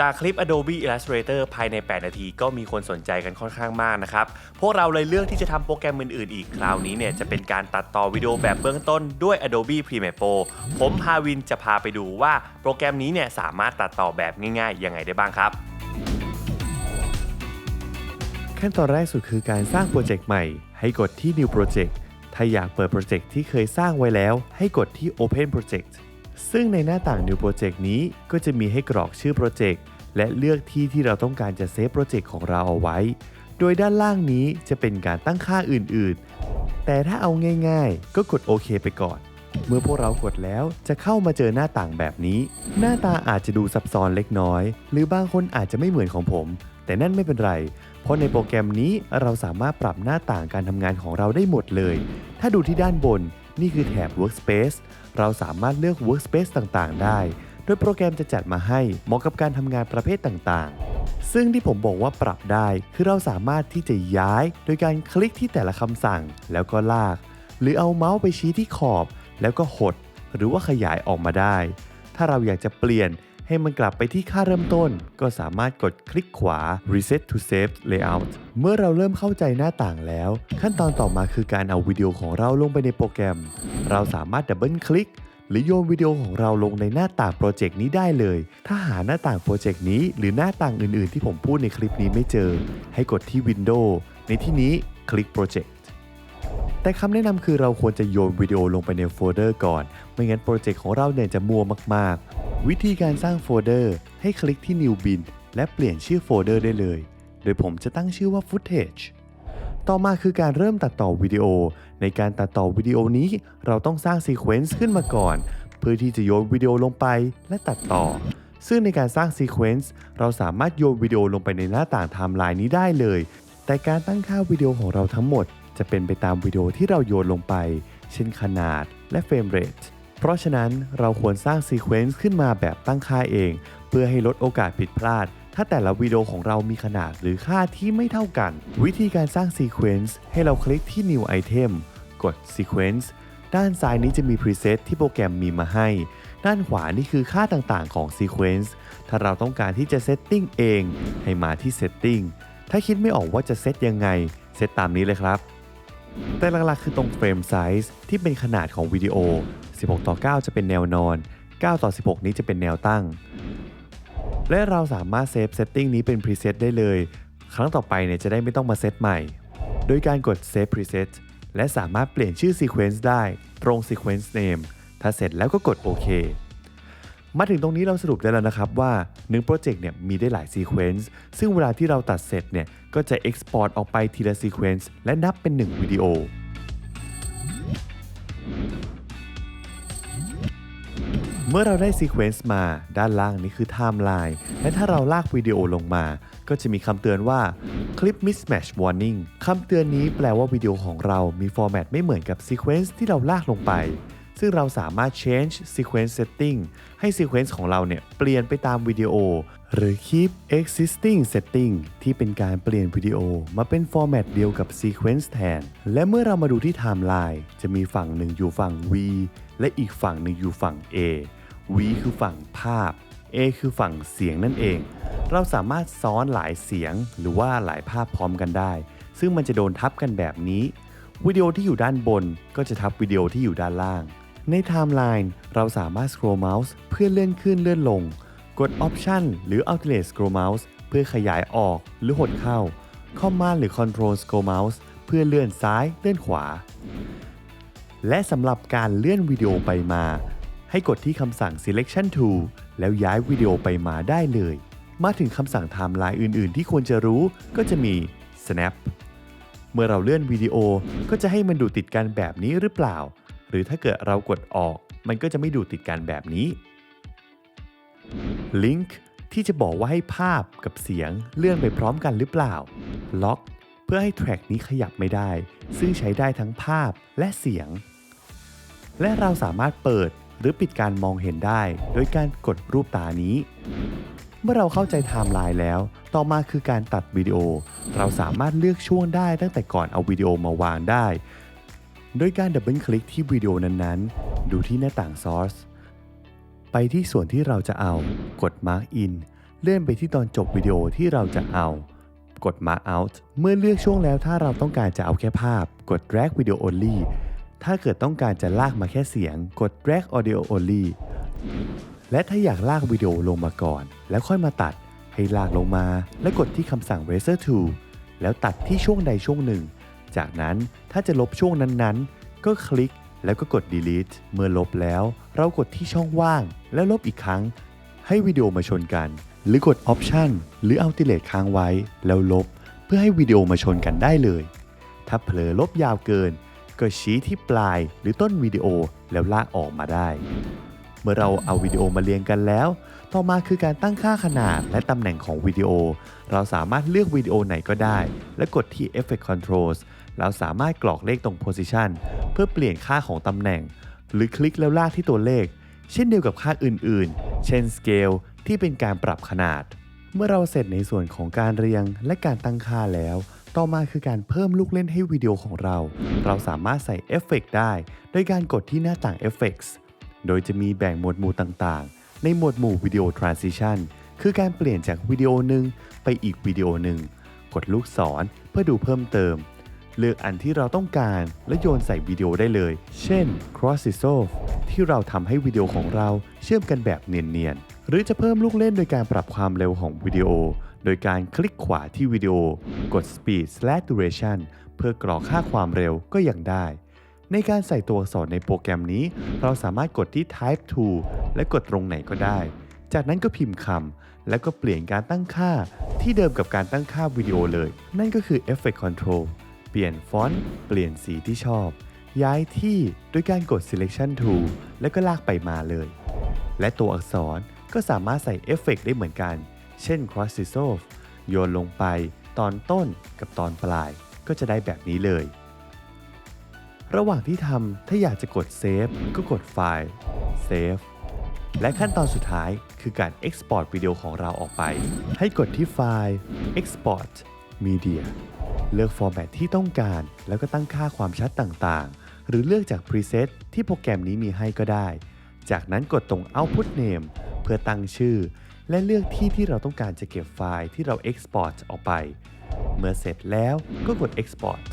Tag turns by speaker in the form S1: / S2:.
S1: จากคลิป Adobe Illustrator ภายใน 8 นาทีก็มีคนสนใจกันค่อนข้างมากนะครับ พวกเราเลยเลือกที่จะทำโปรแกรมอื่นๆอีก คราวนี้เนี่ยจะเป็นการตัดต่อวิดีโอแบบเบื้องต้นด้วย Adobe Premiere Pro ผมพาวินจะพาไปดูว่าโปรแกรมนี้เนี่ยสามารถตัดต่อแบบง่ายๆ ยังไงได้บ้างครับ
S2: ขั้นตอนแรกสุดคือการสร้างโปรเจกต์ใหม่ ให้กดที่ New Project ถ้าอยากเปิดโปรเจกต์ที่เคยสร้างไว้แล้ว ให้กดที่ Open Project ซึ่งในหน้าต่าง New Project นี้ก็จะมีให้กรอกชื่อโปรเจกต์และเลือกที่ที่เราต้องการจะเซฟโปรเจกต์ของเราเอาไว้ โดยด้านล่างนี้จะเป็นการตั้งค่าอื่นๆ แต่ถ้าเอาง่ายๆ ก็กดโอเคไปก่อน เมื่อพวกเรากดแล้วจะเข้ามาเจอหน้าต่างแบบนี้ หน้าตาอาจจะดูซับซ้อนเล็กน้อย หรือบางคนอาจจะไม่เหมือนของผม แต่นั่นไม่เป็นไร เพราะในโปรแกรมนี้เราสามารถปรับหน้าต่างการทำงานของเราได้หมดเลย ถ้าดูที่ด้านบน นี่คือแถบ Workspace เราสามารถเลือก Workspace ต่างๆ ได้ โดยโปรแกรมจะจัดมาให้เหมาะกับการทำงานประเภทต่างๆ ซึ่งที่ผมบอกว่าปรับได้ คือเราสามารถที่จะย้าย โดยการคลิกที่แต่ละคำสั่ง แล้วก็ลาก หรือเอาเมาส์ไปชี้ที่ขอบ แล้วก็หด หรือว่าขยายออกมาได้ ถ้าเราอยากจะเปลี่ยน ให้มันกลับไปที่ค่าเริ่มต้น ก็สามารถกดคลิกขวา reset to save layout เมื่อเราเริ่มเข้าใจหน้าต่างแล้ว ขั้นตอนต่อมาคือการเอาวิดีโอของเราลงไปในโปรแกรม เราสามารถดับเบิลคลิกหรือโยนวิดีโอของเราลงในหน้าต่างโปรเจกต์นี้ได้เลย ถ้าหาหน้าต่างโปรเจกต์นี้ หรือหน้าต่างอื่น ๆ ที่ผมพูดในคลิปนี้ไม่เจอ ให้กดที่ Windows ในที่นี้คลิกโปรเจกต์แต่คำแนะนำคือเราควรจะโยนวิดีโอลงไปในโฟลเดอร์ก่อน ไม่งั้นโปรเจกต์ของเราเนี่ยจะมัวมากๆ วิธีการสร้างโฟลเดอร์ ให้คลิกที่ New Bin และเปลี่ยนชื่อโฟลเดอร์ได้เลย โดยผมจะตั้งชื่อว่า Footage ต่อมาคือการเริ่มตัดต่อวิดีโอ ในการตัดต่อวิดีโอนี้เราต้องสร้างซีเควนซ์ขึ้นมาก่อน เพื่อที่จะโยนวิดีโอลงไปและตัดต่อ ซึ่งในการสร้างซีเควนซ์เราสามารถโยนวิดีโอลงไปในหน้าต่างไทม์ไลน์นี้ได้เลย แต่การตั้งค่าวิดีโอของเราทั้งหมด จะเป็นไปตามวิดีโอที่เราโยนลงไป เช่นขนาดและเฟรมเรท เพราะฉะนั้นเราควรสร้างซีเควนซ์ขึ้นมาแบบตั้งค่าเอง เพื่อให้ลดโอกาสผิดพลาด ถ้าแต่ละวิดีโอของเรามีขนาดหรือค่าที่ไม่เท่ากัน วิธีการสร้างซีเควนซ์ให้เราคลิกที่ New Item กด Sequence ด้านซ้ายนี้จะมี Preset ที่โปรแกรมมีมาให้ ด้านขวานี่คือค่าต่างๆของ Sequence ถ้าเราต้องการที่จะเซตติ้งเอง ให้มาที่ Setting ถ้าคิดไม่ออกว่าจะเซตยังไง เซตตามนี้เลยครับ แต่หลักๆคือตรงเฟรมไซส์ที่เป็นขนาดของวิดีโอ 16 ต่อ 9 จะเป็นแนวนอน 9 ต่อ 16 นี้จะเป็นแนวตั้ง และเราสามารถเซฟเซตติ้งนี้เป็นพรีเซตได้เลย ครั้งต่อไปเนี่ยจะได้ไม่ต้องมาเซตใหม่ โดยการกด Save Preset และสามารถเปลี่ยนชื่อ Sequence ได้ตรง Sequence Name ถ้าเสร็จแล้วก็กดโอเคมาถึงตรงนี้เราสรุปได้แล้วนะครับว่า1โปรเจกต์เนี่ยมีได้หลายซีเควนซ์ซึ่งเวลาที่เราตัดเสร็จเนี่ยก็จะ Export ออกไปทีละซีเควนซ์และนับเป็น 1 วิดีโอ เมื่อเราได้ซีเควนซ์มา ด้านล่างนี้คือไทม์ไลน์และถ้าเราลากวิดีโอลงมา ก็จะมีคำเตือนว่าคลิป Mismatch Warning คำเตือนนี้แปลว่าวิดีโอของเรามีฟอร์แมตไม่เหมือนกับซีเควนซ์ที่เราลากลงไป ซึ่งเราสามารถ change sequence setting ให้ sequence ของเราเนี่ยเปลี่ยนไปตามวิดีโอ หรือ keep existing setting ที่เป็นการเปลี่ยนวิดีโอมาเป็นฟอร์แมตเดียวกับ sequence แทน และเมื่อเรามาดูที่ timeline จะมีฝั่งหนึ่งอยู่ฝั่ง V และอีกฝั่งหนึ่งอยู่ฝั่ง A V คือฝั่งภาพ A คือฝั่งเสียงนั่นเอง เราสามารถซ้อนหลายเสียงหรือว่าหลายภาพพร้อมกันได้ ซึ่งมันจะโดนทับกันแบบนี้วิดีโอที่อยู่ด้านบนก็จะทับวิดีโอที่อยู่ด้านล่าง ในไทม์ไลน์เราสามารถ scroll mouse เพื่อเลื่อนขึ้นเลื่อนลง กด Option หรือ Alternate scroll mouse เพื่อขยายออกหรือหดเข้า Command หรือ Control scroll mouse เพื่อเลื่อนซ้ายเลื่อนขวา และสำหรับการเลื่อนวิดีโอไปมา ให้กดที่คำสั่ง selection tool แล้วย้ายวิดีโอไปมาได้เลย มาถึงคำสั่งไทม์ไลน์อื่น ๆ ที่ควรจะรู้ก็จะมี snap เมื่อเราเลื่อนวิดีโอก็จะให้มันดูติดกันแบบนี้หรือเปล่า หรือถ้าเกิดเรากดออกมันก็จะไม่ดูติดกันแบบนี้ Link ที่จะบอกว่าให้ภาพกับเสียงเลื่อนไปพร้อมกันหรือเปล่า Lock เพื่อให้แทร็กนี้ขยับไม่ได้ ซึ่งใช้ได้ทั้งภาพและเสียง และเราสามารถเปิดหรือปิดการมองเห็นได้ โดยการกดรูปตานี้ เมื่อเราเข้าใจไทม์ไลน์แล้ว ต่อมาคือการตัดวิดีโอ เราสามารถเลือกช่วงได้ตั้งแต่ก่อนเอาวิดีโอมาวางได้ โดยการดับเบิลคลิกที่วิดีโอนั้นๆ ดูที่หน้าต่าง Source ไปที่ส่วนที่เราจะเอา กด Mark In เลื่อนไปที่ตอนจบวิดีโอที่เราจะเอา กด Mark Out เมื่อเลือกช่วงแล้วถ้าเราต้องการจะเอาแค่ภาพ กด Drag Video Only ถ้าเกิดต้องการจะลากมาแค่เสียง กด Drag Audio Only และถ้าอยากลากวิดีโอลงมาก่อน แล้วค่อยมาตัดให้ลากลงมา และกดที่คำสั่ง Razor Tool แล้วตัดที่ช่วงใดช่วงหนึ่ง จากนั้นถ้าจะลบช่วงนั้นๆ ก็คลิกแล้วก็กด delete เมื่อลบแล้ว เรากดที่ช่องว่าง แล้วลบอีกครั้ง ให้วิดีโอมาชนกัน หรือกด Option หรือ Ultimate ค้างไว้ แล้วลบ เพื่อให้วิดีโอมาชนกันได้เลย ถ้าเผลอลบยาวเกิน ก็ชี้ที่ปลายหรือต้นวิดีโอแล้วลากออกมาได้ เมื่อเราเอาวิดีโอมาเรียงกันแล้ว ต่อมาคือการตั้งค่าขนาดและตำแหน่งของวิดีโอ เราสามารถเลือกวิดีโอไหนก็ได้ และกดที่ Effect Controls เราสามารถกรอกเลขตรง Position เพื่อเปลี่ยนค่าของตำแหน่ง หรือคลิกแล้วลากที่ตัวเลข เช่นเดียวกับค่าอื่นๆ เช่น Scale ที่เป็นการปรับขนาด เมื่อเราเสร็จในส่วนของการเรียงและการตั้งค่าแล้ว ต่อมาคือการเพิ่มลูกเล่นให้วิดีโอของเรา เราสามารถใส่เอฟเฟกต์ได้ โดยการกดที่หน้าต่าง Effects โดยจะมีแบ่งหมวดหมู่ต่างๆ ในหมวดหมู่วิดีโอ Transition คือการเปลี่ยนจากวิดีโอหนึ่งไปอีกวิดีโอหนึ่ง กดลูกศรเพื่อดูเพิ่มเติม เลือกอันที่เราต้องการและโยนใส่วิดีโอได้เลย เช่น cross dissolve ที่เราทำให้วิดีโอของเราเชื่อมกันแบบเนียนๆ หรือจะเพิ่มลูกเล่นโดยการปรับความเร็วของวิดีโอ โดยการคลิกขวาที่วิดีโอ กด speed slash duration เพื่อกรอกค่าความเร็วก็ยังได้ ในการใส่ตัวอักษรในโปรแกรมนี้ เราสามารถกดที่ type to และกดตรงไหนก็ได้ จากนั้นก็พิมพ์คำแล้วก็เปลี่ยนการตั้งค่าที่เดิมกับการตั้งค่าวิดีโอเลย นั่นก็คือ Effect Control เปลี่ยนฟอนต์ เปลี่ยนสีที่ชอบ ย้ายที่โดยการกด Selection Tool แล้วก็ลากไปมาเลย และตัวอักษรก็สามารถใส่เอฟเฟกต์ได้เหมือนกัน เช่น cross dissolve โยนลงไปตอนต้นกับตอนปลายก็จะได้แบบนี้เลย ระหว่างที่ทำถ้าอยากจะกด Save ก็กดไฟล์ Save และขั้นตอนสุดท้ายคือการ Export วิดีโอของเราออกไป ให้กดที่ไฟล์ Export Media เลือกฟอร์แมตที่ต้องการ แล้วก็ตั้งค่าความชัดต่างๆ หรือเลือกจาก Preset ที่โปรแกรมนี้มีให้ก็ได้ จากนั้นกดตรง Output Name เพื่อตั้งชื่อ และเลือกที่ที่เราต้องการจะเก็บไฟล์ที่เรา Export ออกไป เมื่อเสร็จแล้วก็กด Export